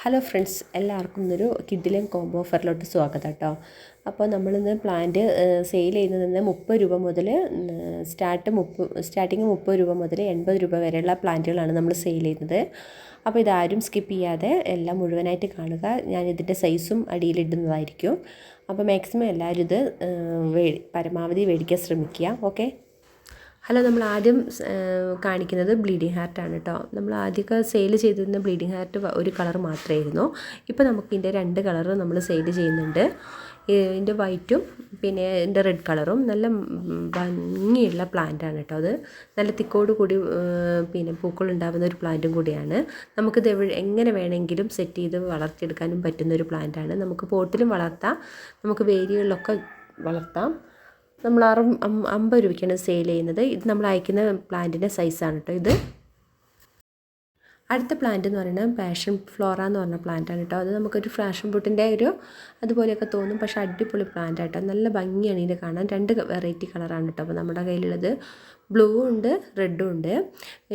Hello friends എല്ലാവർക്കും ഇന്നൊരു കിഡിലും combo ഓഫറിലോട്ട് സ്വാഗതം കേട്ടോ അപ്പോൾ നമ്മളിന്ന് പ്ലാന്റ് സെയിൽ ചെയ്യുന്നത് മുപ്പത് രൂപ മുതൽ സ്റ്റാർട്ട് മുപ്പ സ്റ്റാർട്ടിങ് മുപ്പത് രൂപ മുതൽ എൺപത് രൂപ വരെയുള്ള പ്ലാന്റുകളാണ് നമ്മൾ സെയിൽ ചെയ്യുന്നത്. അപ്പോൾ ഇതാരും സ്കിപ്പ് ചെയ്യാതെ എല്ലാം മുഴുവനായിട്ട് കാണുക. ഞാൻ ഇതിന്റെ സൈസും അടിയിലിടുന്നതായിരിക്കും. അപ്പോൾ മാക്സിമം എല്ലാവരും ഇത് പരമാവധി മേടിക്കാൻ ശ്രമിക്കുക. ഓക്കെ ഹലോ നമ്മൾ ആദ്യം കാണിക്കുന്നത് ബ്ലീഡിങ് ഹാർട്ടാണ് കേട്ടോ നമ്മൾ ആദ്യമൊക്കെ സെയിൽ ചെയ്തിരുന്ന ബ്ലീഡിങ് ഹാർട്ട് ഒരു കളർ മാത്രമായിരുന്നു. ഇപ്പോൾ നമുക്ക് ഇതിന്റെ രണ്ട് കളർ നമ്മൾ സെയിൽ ചെയ്യുന്നുണ്ട്. ഇതിന്റെ വൈറ്റും പിന്നെ ഇതിന്റെ റെഡ് കളറും. നല്ല ഭംഗിയുള്ള പ്ലാന്റ് ആണ് കേട്ടോ അത്. നല്ല തിക്കോട് കൂടി പിന്നെ പൂക്കൾ ഉണ്ടാകുന്ന ഒരു പ്ലാന്റും കൂടിയാണ്. നമുക്കിത് എങ്ങനെ വേണമെങ്കിലും സെറ്റ് ചെയ്ത് വളർത്തിയെടുക്കാനും പറ്റുന്ന ഒരു പ്ലാന്റാണ് നമുക്ക് പോട്ടിലും വളർത്താം. നമുക്ക് വേരികളിലൊക്കെ വളർത്താം. നമ്മൾ അറു അമ്പത് രൂപയ്ക്കാണ് സെയിൽ ചെയ്യുന്നത്. ഇത് നമ്മൾ അയക്കുന്ന പ്ലാന്റിന്റെ സൈസാണ് കേട്ടോ ഇത്. അടുത്ത പ്ലാന്റ് എന്ന് പറയുന്നത് പാഷൻ ഫ്ലോറ എന്ന് പറഞ്ഞ പ്ലാന്റാണ് കേട്ടോ അത് നമുക്കൊരു ഫ്ലാഷൻ ഫ്രൂട്ടിന്റെ ഒരു അതുപോലെയൊക്കെ തോന്നും. പക്ഷേ അടിപൊളി പ്ലാന്റ് ആട്ടോ. നല്ല ഭംഗിയാണ് ഇതിന്റെ കാണാൻ. രണ്ട് വെറൈറ്റി കളറാണ് കേട്ടോ അപ്പോൾ നമ്മുടെ കയ്യിലുള്ളത് ബ്ലൂ ഉണ്ട് റെഡും ഉണ്ട്.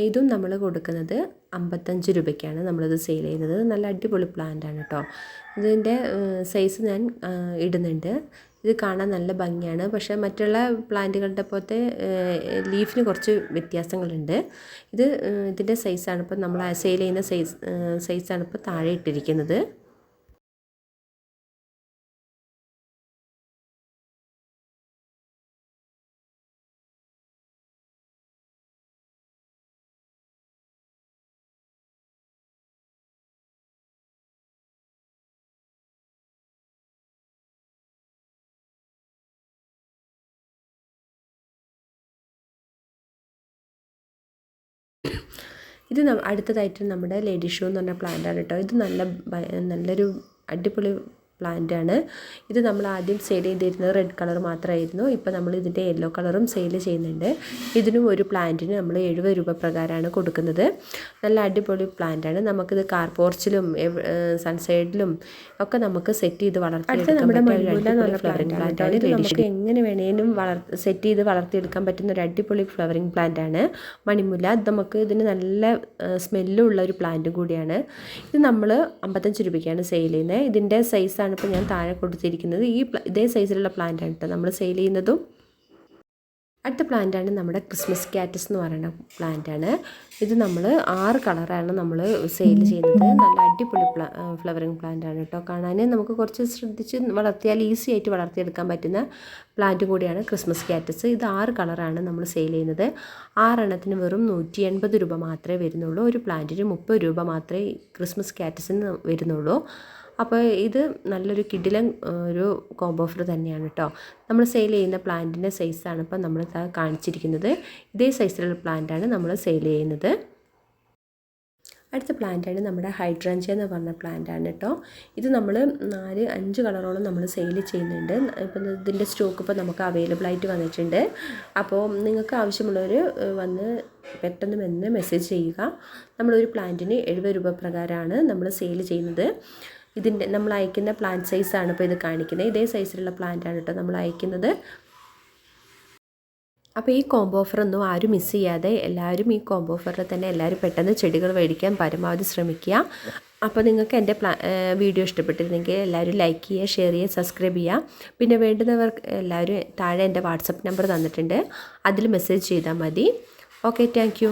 ഇതും നമ്മൾ കൊടുക്കുന്നത് അമ്പത്തഞ്ച് രൂപയ്ക്കാണ് നമ്മളിത് സെയിൽ ചെയ്യുന്നത്. നല്ല അടിപൊളി പ്ലാന്റ് ആണ് കേട്ടോ ഇതിന്റെ സൈസ് ഞാൻ ഇടുന്നുണ്ട്. ഇത് കാണാൻ നല്ല ഭംഗിയാണ്. പക്ഷേ മറ്റുള്ള പ്ലാന്റുകളുടെ പോലത്തെ ലീഫിന് കുറച്ച് വ്യത്യാസങ്ങളുണ്ട്. ഇത് ഇതിന്റെ സൈസാണ് ഇപ്പോൾ നമ്മൾ സെയിൽ ചെയ്യുന്ന സൈസ് സൈസാണ് ഇപ്പോൾ താഴെ ഇട്ടിരിക്കുന്നത്. ഇത് അടുത്തതായിട്ട് നമ്മുടെ ലേഡി ഷൂ എന്ന് പറഞ്ഞ പ്ലാന്റാണ് കേട്ടോ ഇത് നല്ല നല്ലൊരു അടിപൊളി പ്ലാന്റ് ആണ്. ഇത് നമ്മൾ ആദ്യം സെയിൽ ചെയ്തിരുന്നത് റെഡ് കളർ മാത്രമായിരുന്നു. ഇപ്പോൾ നമ്മൾ ഇതിന്റെ യെല്ലോ കളറും സെയിൽ ചെയ്യുന്നുണ്ട്. ഇതിനും ഒരു പ്ലാന്റിന് നമ്മൾ എഴുപത് രൂപ പ്രകാരമാണ് കൊടുക്കുന്നത്. നല്ല അടിപൊളി പ്ലാന്റ് ആണ്. നമുക്കിത് കാർ പോർച്ചിലും സൺസൈഡിലും ഒക്കെ നമുക്ക് സെറ്റ് ചെയ്ത് വളർത്തിയെടുക്കാൻ പ്ലാന്റ് ആണ് നമുക്ക് എങ്ങനെ വേണേലും വളർ സെറ്റ് ചെയ്ത് വളർത്തിയെടുക്കാൻ പറ്റുന്ന ഒരു അടിപൊളി ഫ്ലവറിംഗ് പ്ലാന്റ് ആണ്. മണിമുല്ല നമുക്ക് ഇതിന് നല്ല സ്മെല്ലുള്ള ഒരു പ്ലാന്റും കൂടിയാണ്. ഇത് നമ്മൾ അമ്പത്തഞ്ച് രൂപയ്ക്കാണ് സെയിൽ ചെയ്യുന്നത്. ഇതിന്റെ സൈസാണ് ആണ് ഇപ്പോൾ ഞാൻ താഴെ കൊടുത്തിരിക്കുന്നത്. ഈ ഇതേ സൈസിലുള്ള പ്ലാന്റാണ് കേട്ടോ നമ്മൾ സെയിൽ ചെയ്യുന്നതും. അടുത്ത പ്ലാന്റാണ് നമ്മുടെ ക്രിസ്മസ് കാറ്റസ് എന്ന് പറയുന്ന പ്ലാന്റാണ് ഇത് നമ്മൾ ആറ് കളറാണ് നമ്മൾ സെയിൽ ചെയ്യുന്നത്. നല്ല അടിപൊളി പ്ലാ ഫ്ലവറിങ് പ്ലാന്റാണ് കേട്ടോ കാണാൻ നമുക്ക് കുറച്ച് ശ്രദ്ധിച്ച് വളർത്തിയാൽ ഈസി ആയിട്ട് വളർത്തിയെടുക്കാൻ പറ്റുന്ന പ്ലാന്റ് കൂടിയാണ് ക്രിസ്മസ് കാറ്റസ് ഇത് ആറ് കളറാണ് നമ്മൾ സെയിൽ ചെയ്യുന്നത്. ആറെണ്ണത്തിന് വെറും നൂറ്റി എൺപത് രൂപ മാത്രമേ വരുന്നുള്ളൂ. ഒരു പ്ലാന്റിന് മുപ്പത് രൂപ മാത്രമേ ക്രിസ്മസ് കാറ്റസിന് വരുന്നുള്ളൂ. അപ്പോൾ ഇത് നല്ലൊരു കിഡിലൻ ഒരു കോംബോ ഓഫർ തന്നെയാണ് കേട്ടോ നമ്മൾ സെയിൽ ചെയ്യുന്ന പ്ലാന്റിന്റെ സൈസാണ് ഇപ്പം നമ്മൾ കാണിച്ചിരിക്കുന്നത്. ഇതേ സൈസിലുള്ള പ്ലാന്റാണ് നമ്മൾ സെയിൽ ചെയ്യുന്നത്. അടുത്ത പ്ലാന്റാണ് നമ്മുടെ ഹൈഡ്രഞ്ച എന്ന് പറഞ്ഞ പ്ലാന്റാണ് കേട്ടോ ഇത് നമ്മൾ നാല് അഞ്ച് കളറോളം നമ്മൾ സെയിൽ ചെയ്യുന്നുണ്ട്. ഇപ്പം ഇതിന്റെ സ്റ്റോക്ക് ഇപ്പോൾ നമുക്ക് അവൈലബിൾ ആയിട്ട് വന്നിട്ടുണ്ട്. അപ്പോൾ നിങ്ങൾക്ക് ആവശ്യമുള്ളവർ വന്ന് പെട്ടെന്ന് വന്ന് മെസ്സേജ് ചെയ്യുക. നമ്മളൊരു പ്ലാന്റിന് എഴുപത് രൂപ പ്രകാരമാണ് നമ്മൾ സെയിൽ ചെയ്യുന്നത്. ഇതിന്റെ നമ്മൾ അയക്കുന്ന പ്ലാന്റ് സൈസാണ് ഇപ്പോൾ ഇത് കാണിക്കുന്നത്. ഇതേ സൈസിലുള്ള പ്ലാന്റാണ് കേട്ടോ നമ്മൾ അയക്കുന്നത്. അപ്പോൾ ഈ കോംബോ ഓഫറൊന്നും ആരും മിസ് ചെയ്യാതെ എല്ലാവരും ഈ കോംബോ ഓഫറിൽ തന്നെ എല്ലാവരും പെട്ടെന്ന് ചെടികൾ മേടിക്കാൻ പരമാവധി ശ്രമിക്കുക. അപ്പോൾ നിങ്ങൾക്ക് എന്റെ പ്ലാ വീഡിയോ ഇഷ്ടപ്പെട്ടിരുന്നെങ്കിൽ എല്ലാവരും ലൈക്ക് ചെയ്യുക ഷെയർ ചെയ്യുക സബ്സ്ക്രൈബ് ചെയ്യുക. പിന്നെ വേണ്ടുന്നവർ എല്ലാവരും താഴെ എന്റെ വാട്സപ്പ് നമ്പർ തന്നിട്ടുണ്ട്. അതിൽ മെസ്സേജ് ചെയ്താൽ മതി. Okay thank